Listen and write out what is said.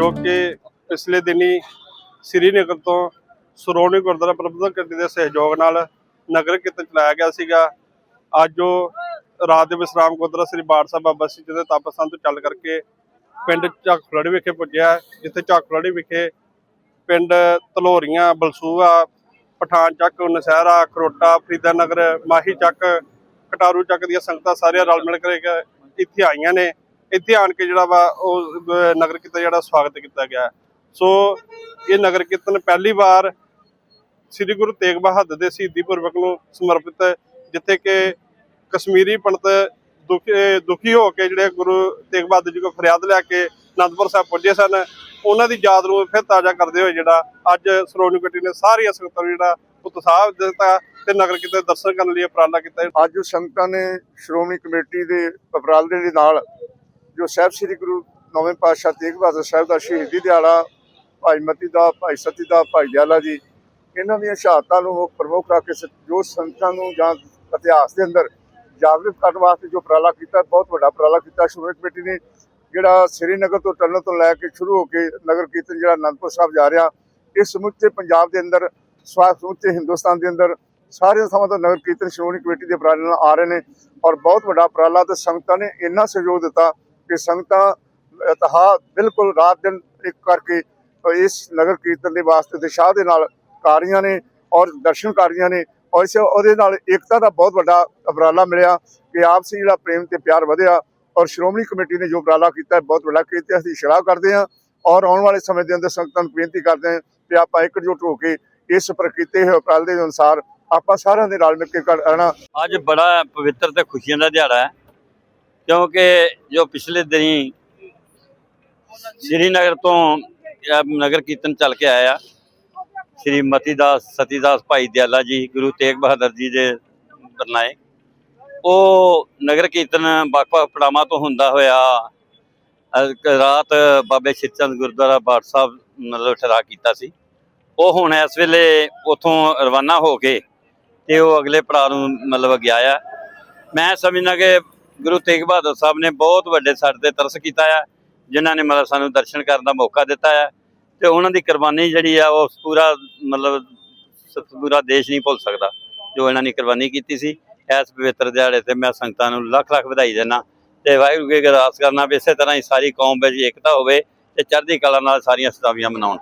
ਜੋ ਕਿ ਪਿਛਲੇ ਦਿਨੀ ਸ੍ਰੀਨਗਰ ਤੋਂ ਸ਼੍ਰੋਮਣੀ ਗੁਰਦੁਆਰਾ ਪ੍ਰਬੰਧਕ ਕਮੇਟੀ ਦੇ ਸਹਿਯੋਗ ਨਾਲ ਨਗਰ ਕੀਰਤਨ ਚਲਾਇਆ ਗਿਆ ਸੀਗਾ। ਅੱਜ ਉਹ ਰਾਤ ਦੇ ਵਿਸਰਾਮ ਗੁਰਦੁਆਰਾ ਸ੍ਰੀ ਬਾੜ ਸਾਹਿਬ ਬਾਬਾ ਸਿੰਘ ਜੀ ਦੇ ਤਪਸਥਾਨ ਤੋਂ ਚੱਲ ਕਰਕੇ ਪਿੰਡ ਝਾਕਫਲੜੀ ਵਿਖੇ ਪੁੱਜਿਆ, ਜਿੱਥੇ ਝਾਕਫਲੜੀ ਵਿਖੇ ਪਿੰਡ ਤਲੋਰੀਆਂ ਬਲਸੂਆ, ਪਠਾਨ ਚੱਕ, ਨਸ਼ਹਿਰਾ, ਖਰੋਟਾ ਫਰੀਦਾ ਨਗਰ ਮਾਹੀ ਚੱਕ, ਕਟਾਰੂ ਚੱਕ ਦੀਆਂ ਸੰਗਤਾਂ ਸਾਰੀਆਂ ਰਲ ਮਿਲ ਕੇ ਇੱਥੇ ਆਈਆਂ ਨੇ। ਇੱਥੇ ਆਣ ਕੇ ਜਿਹੜਾ ਵਾ ਉਹ ਨਗਰ ਕੀਰਤਨ ਜਿਹੜਾ ਸਵਾਗਤ ਕੀਤਾ ਗਿਆ। ਸੋ ਇਹ ਨਗਰ ਕੀਰਤਨ ਪਹਿਲੀ ਵਾਰ ਸ੍ਰੀ ਗੁਰੂ ਤੇਗ ਬਹਾਦਰ ਦੇ ਸ਼ਹੀਦੀ ਪੁਰਬਕ ਨੂੰ ਸਮਰਪਿਤ ਹੈ, ਜਿੱਥੇ ਕਿ ਕਸ਼ਮੀਰੀ ਪੰਡਤ ਦੁਖੀ ਹੋ ਕੇ ਜਿਹੜੇ ਗੁਰੂ ਤੇਗ ਬਹਾਦਰ ਜੀ ਕੋ ਫਰਿਆਦ ਲੈ ਕੇ ਅਨੰਦਪੁਰ ਸਾਹਿਬ ਪੁੱਜੇ ਸਨ। ਉਹਨਾਂ ਦੀ ਯਾਦ ਨੂੰ ਫਿਰ ਤਾਜ਼ਾ ਕਰਦੇ ਹੋਏ ਜਿਹੜਾ ਅੱਜ ਸ਼੍ਰੋਮਣੀ ਕਮੇਟੀ ਨੇ ਸਾਰੀਆਂ ਸੰਗਤਾਂ ਨੂੰ ਜਿਹੜਾ ਉਤਸ਼ਾਹ ਦਿੱਤਾ ਤੇ ਨਗਰ ਕੀਰਤਨ ਦਰਸ਼ਨ ਕਰਨ ਲਈ ਉਪਰਾਲਾ ਕੀਤਾ। ਅੱਜ ਸੰਗਤਾਂ ਨੇ ਸ਼੍ਰੋਮਣੀ ਕਮੇਟੀ ਦੇ ਉਪਰਾਲੇ ਦੇ ਨਾਲ ਜੋ ਸਾਹਿਬ ਸ੍ਰੀ ਗੁਰੂ ਨੌਵੇਂ ਪਾਤਸ਼ਾਹ ਤੇਗ ਬਹਾਦਰ ਸਾਹਿਬ ਦਾ ਸ਼ਹੀਦੀ ਦਿਹਾੜਾ, ਭਾਈ ਮਤੀ ਦਾ, ਭਾਈ ਸਤੀ ਦਾ, ਭਾਈ ਜ਼ਾਲਾ ਜੀ, ਇਹਨਾਂ ਦੀਆਂ ਸ਼ਹਾਦਤਾਂ ਨੂੰ ਉਹ ਪ੍ਰਮੁੱਖ ਰੱਖ ਕੇ ਸ- ਜੋ ਸੰਗਤਾਂ ਨੂੰ ਜਾਂ ਇਤਿਹਾਸ ਦੇ ਅੰਦਰ ਜਾਗਰੂਕ ਕਰਨ ਵਾਸਤੇ ਜੋ ਉਪਰਾਲਾ ਕੀਤਾ, ਬਹੁਤ ਵੱਡਾ ਉਪਰਾਲਾ ਕੀਤਾ, ਸ਼੍ਰੋਮਣੀ ਕਮੇਟੀ ਨੇ ਜਿਹੜਾ ਸ੍ਰੀਨਗਰ ਤੋਂ ਟਨਲ ਤੋਂ ਲੈ ਕੇ ਸ਼ੁਰੂ ਹੋ ਕੇ ਨਗਰ ਕੀਰਤਨ ਜਿਹੜਾ ਅਨੰਦਪੁਰ ਸਾਹਿਬ ਜਾ ਰਿਹਾ ਇਹ ਸਮੁੱਚੇ ਪੰਜਾਬ ਦੇ ਅੰਦਰ, ਸਵਾ ਸਮੁੱਚੇ ਹਿੰਦੁਸਤਾਨ ਦੇ ਅੰਦਰ ਸਾਰੇ ਥਾਵਾਂ ਤੋਂ ਨਗਰ ਕੀਰਤਨ ਸ਼੍ਰੋਮਣੀ ਕਮੇਟੀ ਦੇ ਉਪਰਾਲੇ ਨਾਲ ਆ ਰਹੇ ਨੇ ਔਰ ਬਹੁਤ ਵੱਡਾ ਉਪਰਾਲਾ ਤੇ ਸੰਗਤਾਂ ਨੇ ਇੰਨਾ ਸਹਿਯੋਗ ਦਿੱਤਾ ਕਿ ਸੰਗਤਾਂ ਇਤਹਾ ਬਿਲਕੁਲ ਰਾਤ ਦਿਨ ਇੱਕ ਕਰਕੇ ਇਸ ਨਗਰ ਕੀਰਤਨ ਦੇ ਵਾਸਤੇ ਉਤਸ਼ਾਹ ਦੇ ਨਾਲ ਕਾਰੀਆਂ ਨੇ ਔਰ ਦਰਸ਼ਨ ਦਰਸ਼ਨਕਾਰੀਆਂ ਨੇ ਔਰ ਇਸ ਉਹਦੇ ਨਾਲ ਏਕਤਾ ਦਾ ਬਹੁਤ ਵੱਡਾ ਉਪਰਾਲਾ ਮਿਲਿਆ ਕਿ ਆਪਸੀ ਜਿਹੜਾ ਪ੍ਰੇਮ ਤੇ ਪਿਆਰ ਵਧਿਆ ਔਰ ਸ਼੍ਰੋਮਣੀ ਕਮੇਟੀ ਨੇ ਜੋ ਉਪਰਾਲਾ ਕੀਤਾ ਬਹੁਤ ਵੱਡਾ ਕੀਤਾ ਅਸੀਂ ਸ਼ਲਾਘ ਕਰਦੇ ਹਾਂ ਔਰ ਆਉਣ ਵਾਲੇ ਸਮੇਂ ਦੇ ਅੰਦਰ ਸੰਗਤਾਂ ਨੂੰ ਬੇਨਤੀ ਕਰਦੇ ਹਾਂ ਕਿ ਆਪਾਂ ਇਕਜੁੱਟ ਹੋ ਕੇ ਇਸ ਪ੍ਰਕਿਰਤੇ ਹੋਏ ਉਪਰਾਲੇ ਦੇ ਅਨੁਸਾਰ ਆਪਾਂ ਸਾਰਿਆਂ ਦੇ ਨਾਲ ਮਿਲ ਕੇ ਕਰਨਾ ਅੱਜ ਬੜਾ ਪਵਿੱਤਰ ਤੇ ਖੁਸ਼ੀਆਂ ਦਾ ਦਿਹਾੜਾ ਹੈ। ਕਿਉਂਕਿ ਜੋ ਪਿਛਲੇ ਦਿਨੀ ਸ੍ਰੀਨਗਰ ਤੋਂ ਨਗਰ ਕੀਰਤਨ ਚੱਲ ਕੇ ਆਇਆ। ਸ੍ਰੀ ਮਤੀਦਾਸ ਸਤੀਦਾਸ ਭਾਈ ਦਿਆਲਾ ਜੀ, ਗੁਰੂ ਤੇਗ ਬਹਾਦਰ ਜੀ ਦੇ ਬਰਨਾਏ ਉਹ ਨਗਰ ਕੀਰਤਨ ਵੱਖ-ਵੱਖ ਪੜਾਵਾਂ ਤੋਂ ਹੁੰਦਾ ਹੋਇਆ ਰਾਤ ਬਾਬੇ ਸ਼ਿਰਚੰਦ ਗੁਰਦੁਆਰਾ ਬਾੜ ਸਾਹਿਬ ਮਤਲਬ ਠਹਿਰਾ ਕੀਤਾ ਸੀ। ਉਹ ਹੁਣ ਇਸ ਵੇਲੇ ਉਥੋਂ ਰਵਾਨਾ ਹੋ ਕੇ ਤੇ ਉਹ ਅਗਲੇ ਪੜਾਅ ਨੂੰ ਮਤਲਬ ਗਿਆ ਆ ਮੈਂ ਸਮਝਣਾ ਕਿ ਗੁਰੂ ਤੇਗ ਬਹਾਦਰ ਸਾਹਿਬ ਨੇ ਬਹੁਤ ਵੱਡੇ ਸਾਡੇ ਤੇ ਤਰਸ ਕੀਤਾ ਆ, ਜਿਨ੍ਹਾਂ ਨੇ ਮਤਲਬ ਸਾਨੂੰ ਦਰਸ਼ਨ ਕਰਨ ਦਾ ਮੌਕਾ ਦਿੱਤਾ ਆ। ਤੇ ਉਹਨਾਂ ਦੀ ਕੁਰਬਾਨੀ ਜਿਹੜੀ ਆ, ਉਹ ਪੂਰਾ ਮਤਲਬ ਪੂਰਾ ਦੇਸ਼ ਨਹੀਂ ਭੁੱਲ ਸਕਦਾ, ਜੋ ਇਹਨਾਂ ਨੇ ਕੁਰਬਾਨੀ ਕੀਤੀ ਸੀ। ਇਸ ਪਵਿੱਤਰ ਦਿਹਾੜੇ ਤੇ ਮੈਂ ਸੰਗਤਾਂ ਨੂੰ ਲੱਖ ਲੱਖ ਵਧਾਈ ਦਿੰਦਾ ਤੇ ਵਾਹਿਗੁਰੂ ਅੱਗੇ ਅਰਦਾਸ ਕਰਨਾ ਵੀ ਇਸੇ ਤਰ੍ਹਾਂ ਹੀ ਸਾਰੀ ਕੌਮ ਵਿੱਚ ਏਕਤਾ ਹੋਵੇ ਤੇ ਚੜ੍ਹਦੀ ਕਲਾ ਨਾਲ ਸਾਰੀਆਂ ਸਤਾਵੀਆਂ ਮਨਾਉਣ।